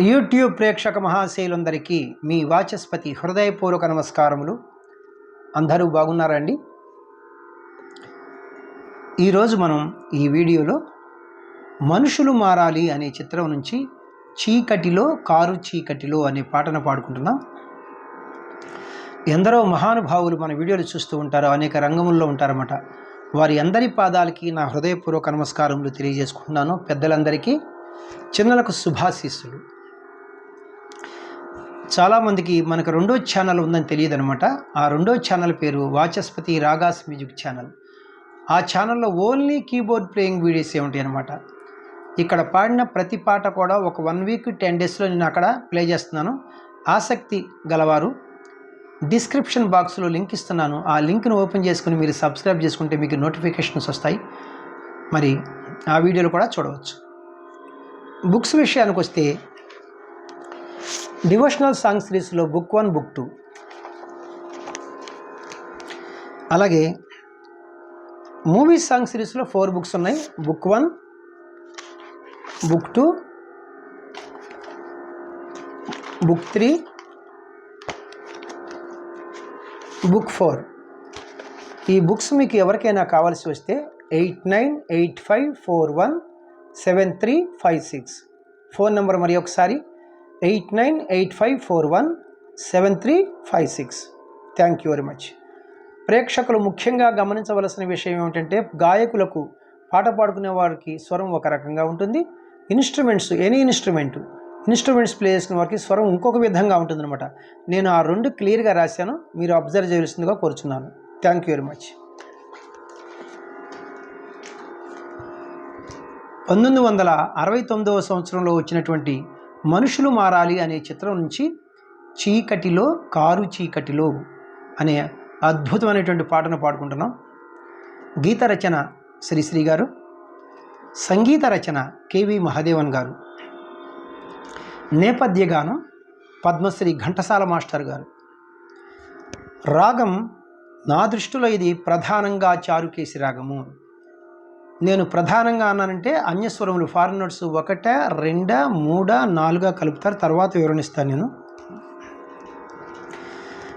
YouTube ప్రేక్షక మహాశైలందరికీ మీ వాచస్పతి హృదయపూర్వక నమస్కారములు. అందరూ బాగున్నారండి? ఈరోజు మనం ఈ వీడియోలో మనుషులు మారాలి అనే చిత్రం నుంచి చీకటిలో కారు చీకటిలో అనే పాటను పాడుకుంటున్నాం. ఎందరో మహానుభావులు మన వీడియోలు చూస్తూ ఉంటారు అనేక రంగముల్లో ఉంటారన్నమాట. వారి అందరి పాదాలకి నా హృదయపూర్వక నమస్కారములు తెలియజేసుకుంటున్నాను. పెద్దలందరికీ చిన్నలకు శుభాశీస్సులు. చాలామందికి మనకు రెండో ఛానల్ ఉందని తెలియదు అనమాట ఆ రెండో ఛానల్ పేరు వాచస్పతి రాగాస్ మ్యూజిక్ ఛానల్. ఆ ఛానల్లో ఓన్లీ కీబోర్డ్ ప్లేయింగ్ వీడియోస్ ఉంటాయి అనమాట ఇక్కడ పాడిన ప్రతి పాట కూడా ఒక వన్ వీక్ టెన్ డేస్లో నేను అక్కడ ప్లే చేస్తున్నాను. ఆసక్తి గలవారు డిస్క్రిప్షన్ బాక్స్లో లింక్ ఇస్తున్నాను. ఆ లింక్ను ఓపెన్ చేసుకుని మీరు సబ్స్క్రైబ్ చేసుకుంటే మీకు నోటిఫికేషన్స్ వస్తాయి. మరి ఆ వీడియోలు కూడా చూడవచ్చు. బుక్స్ విషయానికి వస్తే డివోషనల్ సాంగ్ సిరీస్లో బుక్ వన్ బుక్ టూ. అలాగే మూవీ సాంగ్ సిరీస్లో ఫోర్ బుక్స్ ఉన్నాయి. Book one book two book three book four. ఈ బుక్స్ మీకు ఎవరికైనా కావాల్సి వస్తే eight nine eight five four one seven three five six. Phone number మరి ఒకసారి eight nine eight five four one seven three five six. Thank you very much ప్రేక్షకులు ముఖ్యంగా గమనించవలసిన విషయం ఏమిటంటే గాయకులకు పాట పాడుకునే వారికి స్వరం ఒక రకంగా ఉంటుంది. Instruments any instrument instruments play చేసిన వారికి స్వరం ఇంకొక విధంగా ఉంటుందన్నమాట. నేను ఆ రెండు క్లియర్గా రాశాను మీరు అబ్జర్వ్ చేయవలసిందిగా కోరుచున్నాను. థ్యాంక్ యూ వెరీ మచ్ పంతొమ్మిది వందల అరవై తొమ్మిదవ సంవత్సరంలో వచ్చినటువంటి మనుషులు మారాలి అనే చిత్రం నుంచి చీకటిలో కారు చీకటిలో అనే అద్భుతమైనటువంటి పాటను పాడుకుంటున్నాం. గీత రచన శ్రీశ్రీ గారు సంగీత రచన కేవి మహాదేవన్ గారు నేపథ్య గానం పద్మశ్రీ ఘంటసాల మాస్టర్ గారు. రాగం నా దృష్టిలో ఇది ప్రధానంగా చారుకేసి రాగము. నేను ప్రధానంగా అన్నానంటే అన్యస్వరములు ఫారినర్స్ ఒకట రెండా మూడా నాలుగా కలుపుతారు తర్వాత వివరణిస్తాను నేను.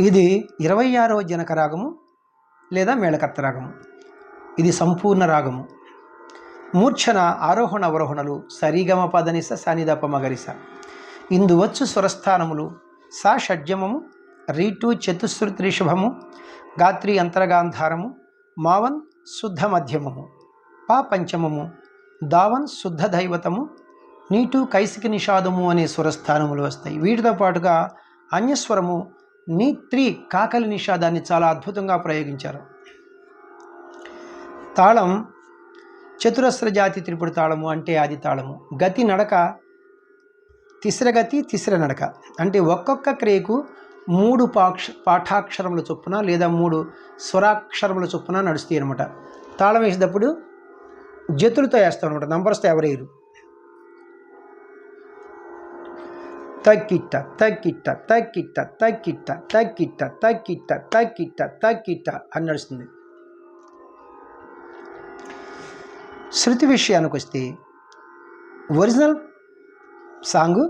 ఇది ఇరవై ఆరవ జనక రాగము లేదా మేళకర్త రాగము. ఇది సంపూర్ణ రాగము. మూర్ఛన ఆరోహణ అవరోహణలు సరిగమ పదనిస సానిదప మగరిస. ఇందువచ్చు స్వరస్థానములు సా షడ్జమము రీటు చతుశ్రుతి రిషభము గాత్రి అంతరగాంధారము మావన్ శుద్ధ మధ్యమము. పా పంచమము దావన్ శుద్ధ దైవతము నీటు కైసిక నిషాదము అనే స్వరస్థానములు వస్తాయి. వీటితో పాటుగా అన్యస్వరము నీ త్రీ కాకలి నిషాదాన్ని చాలా అద్భుతంగా ప్రయోగించారు. తాళం చతురస్ర జాతి త్రిపుడు తాళము అంటే ఆది తాళము. గతి నడక తిస్రగతి తిస్ర నడక. అంటే ఒక్కొక్క క్రియకు మూడు పాక్ష పాఠాక్షరముల చొప్పున లేదా మూడు స్వరాక్షరముల చొప్పున నడుస్తాయి అనమాట తాళం వేసేటప్పుడు జతులతో వేస్తాం అనమాట నంబర్స్తో ఎవరేరు తక్కిట్ట తక్కిట్ట తక్కిట్ట తక్కిట్ట తక్కిట్ట తక్కిట్ట తక్కిట్ట తక్కిట్ట అని నడుస్తుంది. శృతి విషయానికి వస్తే ఒరిజినల్ సాంగ్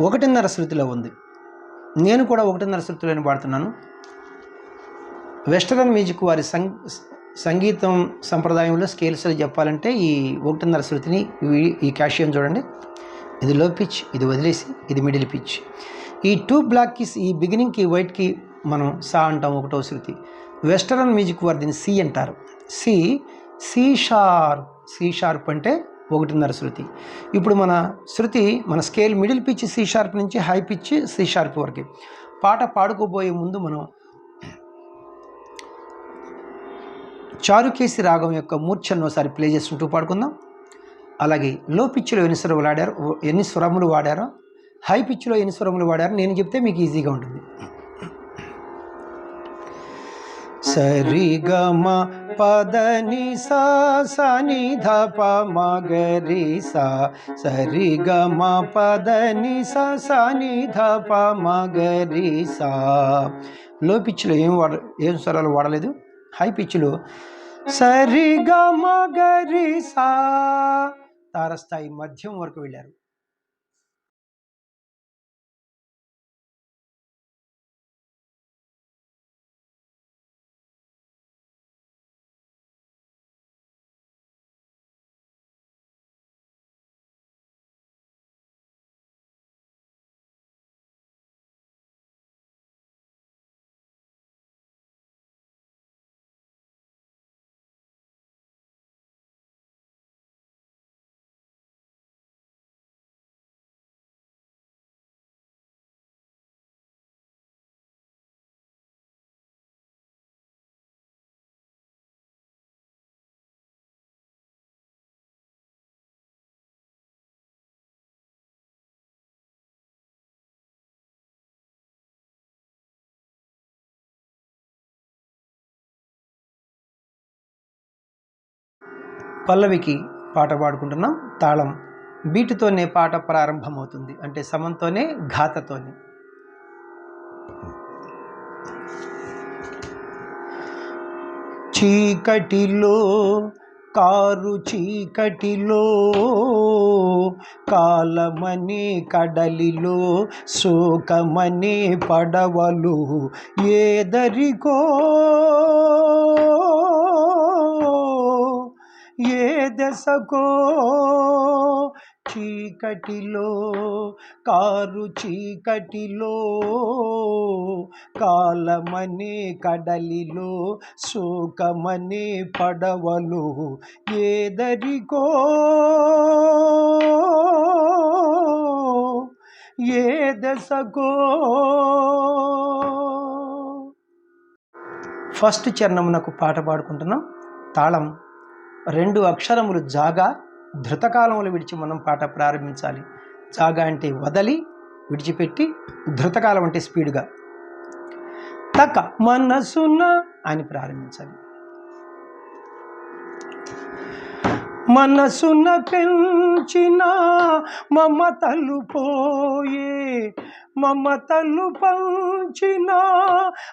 ఒకటిన్నర శృతిలో ఉంది. నేను కూడా ఒకటిన్నర శృతిలోనే పాడుతున్నాను. వెస్టర్న్ మ్యూజిక్ వారి సంగ్ సంగీతం సంప్రదాయంలో స్కేల్స్లో చెప్పాలంటే ఈ ఒకటిన్నర శృతిని ఈ- ఈ క్యాషియం చూడండి. ఇది లో పిచ్ ఇది వదిలేసి ఇది మిడిల్ పిచ్ ఈ టూ బ్లాక్కి ఈ బిగినింగ్కి వైట్కి మనం సా అంటాం ఒకటో శృతి. వెస్టర్న్ మ్యూజిక్ వారు దీన్ని సి అంటారు. C C sharp C sharp అంటే ఒకటిన్నర శృతి. ఇప్పుడు మన శృతి మన scale middle pitch C sharp నుంచి హై పిచ్ సి షార్ప్ వరకు. పాట పాడుకోబోయే ముందు మనం చారుకేసి రాగం యొక్క మూర్ఛను ఒకసారి ప్లే చేసుకుంటూ పాడుకుందాం. అలాగే లో పిచ్లో ఎన్ని స్వరములు వాడారు? ఎన్ని స్వరములు వాడారో? హై పిచ్లో ఎన్ని స్వరములు వాడారో? నేను చెప్తే మీకు ఈజీగా ఉంటుంది. సరిగమ పదని సా సని ధ ప మగరి సా. సరి గమ పదని సా సని ధప మగరి సా. లో పిచ్లో ఏం వాడ ఏం స్వరాలు వాడలేదు? హై పిచ్లో సరి గమ సా తారస్థాయి మధ్యం వరకు వెళ్ళారు. పల్లవికి పాట పాడుకుంటున్నాం. తాళం. బీటుతోనే పాట ప్రారంభమవుతుంది. అంటే సమంతోనే ఘాతతోనే. చీకటిలో కారు చీకటిలో కాలమనే కడలిలో శోకమనే పడవలు ఏదరికో ఏ దశకో చీకటిలో కారు చీకటిలో కాలమనే కడలిలో శోకమనే పడవలు ఏదరికో ఏ దశకో. ఫస్ట్ చరణమునకు పాట పాడుకుంటున్నాం. తాళం రెండు అక్షరములు జాగా ధృతకాలములు విడిచి మనం పాట ప్రారంభించాలి. జాగా అంటే వదలి విడిచిపెట్టి ధృతకాలం అంటే స్పీడ్గా. తక మనసున అని ప్రారంభించాలి. మనసున పెంచిన మమతలు పోయే మమతలు పంచిన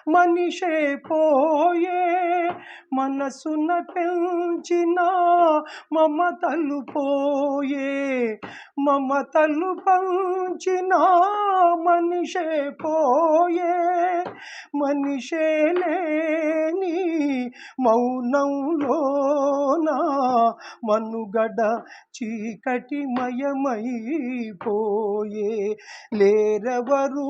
మనిషే పోయే మనసున పెంచిన మమతలు పోయే మమతలు పంచిన మనిషే పోయే మనిషే లే మౌనంలోన మనుగడ చీకటి మయమైపోయే లేరెవరు?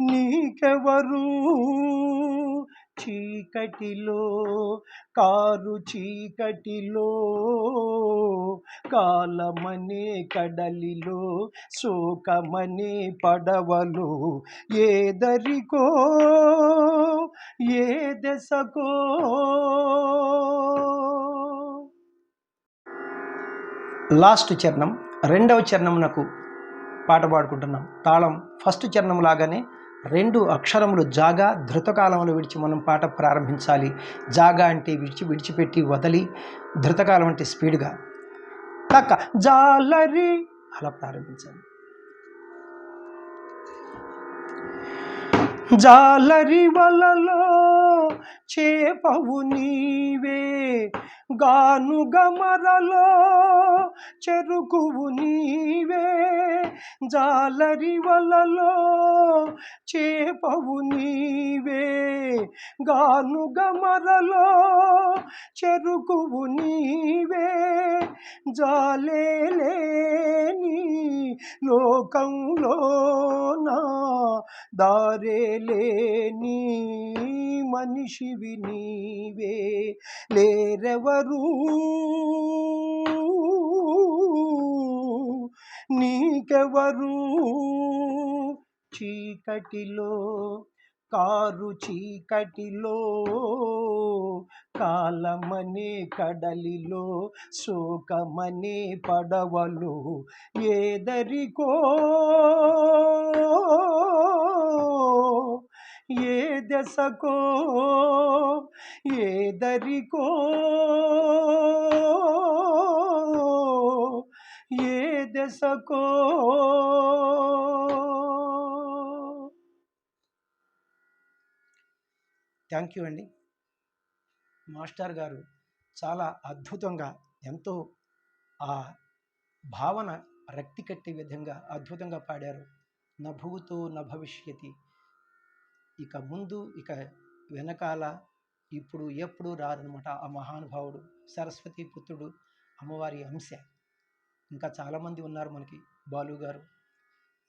నీకెవరు? చీకటిలో కారు చీకటిలో కాలమనే కడలిలో శోకమనే పడవలు ఏదరికో ఏ దశకో. లాస్ట్ చరణం రెండవ చరణమునకు పాట పాడుకుంటున్నాం. తాళం ఫస్ట్ చరణం లాగానే రెండు అక్షరములు జాగా ధృతకాలంలో విడిచి మనం పాట ప్రారంభించాలి. జాగా అంటే విడిచి విడిచిపెట్టి వదలి ధృతకాలం అంటే స్పీడ్గా. తక్క జాలరి అలా ప్రారంభించాలి. జాలరి వలలో చేపవు నీవే. గాను గమరలో చెరుకువు నీవే. జాలరి వలలో చేపవు నీవే. గాను గమరలో చెరుకువు నీవే. జాలేలేని లోకంలోనా దారేలేని మనిషివి నీవే లేరెవరు? నీకెవరు? చీకటిలో కారు చీకటిలో కాలమనే కడలిలో శోకమనే పడవలు ఏదరికో? ఏ దశకో ఏదరికో ఏ దశకో. థ్యాంక్ యూ అండి. మాస్టర్ గారు చాలా అద్భుతంగా ఎంతో ఆ భావన రక్తి కట్టే విధంగా అద్భుతంగా పాడారు. నభూతో న భవిష్యతి ఇక ముందు ఇక వెనకాల ఇప్పుడు ఎప్పుడు రారనమాట ఆ మహానుభావుడు. సరస్వతి పుత్రుడు అమ్మవారి అంశ. ఇంకా చాలామంది ఉన్నారు మనకి బాలు గారు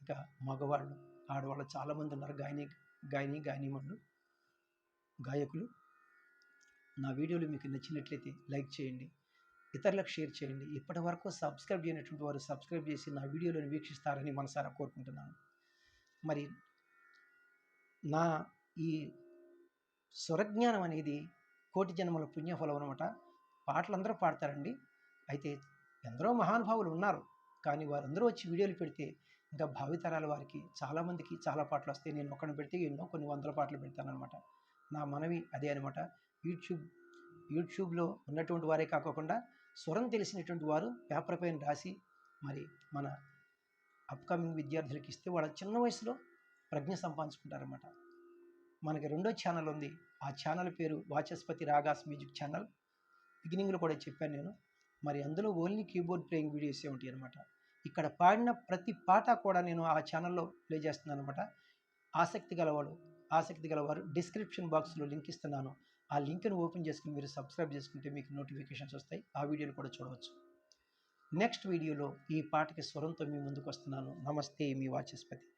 ఇంకా మగవాళ్ళు ఆడవాళ్ళు చాలామంది ఉన్నారు గాయని గాయని గాయనిమణులు గాయకులు. నా వీడియోలు మీకు నచ్చినట్లయితే లైక్ చేయండి ఇతరులకు షేర్ చేయండి. ఇప్పటి వరకు సబ్స్క్రైబ్ చేయనటువంటి వారు సబ్స్క్రైబ్ చేసి నా వీడియోలను వీక్షిస్తారని మనసారా కోరుకుంటున్నాను. మరి నా ఈ స్వరజ్ఞానం అనేది కోటి జన్మల పుణ్యఫలం అనమాట పాటలు అందరూ పాడతారండి. అయితే ఎందరో మహానుభావులు ఉన్నారు. కానీ వారందరూ వచ్చి వీడియోలు పెడితే ఇంకా భావితరాల వారికి చాలామందికి చాలా పాటలు వస్తాయి. నేను ఒక్కడిని పెడితే ఎన్నో కొన్ని వందల పాటలు పెడతానమాట నా మనవి అదే అనమాట యూట్యూబ్ యూట్యూబ్లో ఉన్నటువంటి వారే కాకుండా స్వరం తెలిసినటువంటి వారు పేపర్ పైన రాసి మరి మన అప్కమింగ్ విద్యార్థులకు ఇస్తే వాళ్ళ చిన్న వయసులో ప్రజ్ఞ సంపాదించుకుంటారన్నమాట. మనకి రెండో ఛానల్ ఉంది. ఆ ఛానల్ పేరు వాచస్పతి రాగాస్ మ్యూజిక్ ఛానల్ బిగినింగ్లో కూడా చెప్పాను నేను. మరి అందులో ఓన్లీ కీబోర్డ్ ప్లేయింగ్ వీడియోసే ఉంటాయి అనమాట ఇక్కడ పాడిన ప్రతి పాట కూడా నేను ఆ ఛానల్లో ప్లే చేస్తున్నాను అనమాట ఆసక్తి గలవాడు ఆసక్తి గలవారు డిస్క్రిప్షన్ బాక్స్లో లింక్ ఇస్తున్నాను. ఆ లింక్ను ఓపెన్ చేసుకుని మీరు సబ్స్క్రైబ్ చేసుకుంటే మీకు నోటిఫికేషన్స్ వస్తాయి. ఆ వీడియోలు కూడా చూడవచ్చు. నెక్స్ట్ వీడియోలో ఈ పాటకి స్వరంతో మీ ముందుకు వస్తున్నాను. నమస్తే మీ వాచస్పతి.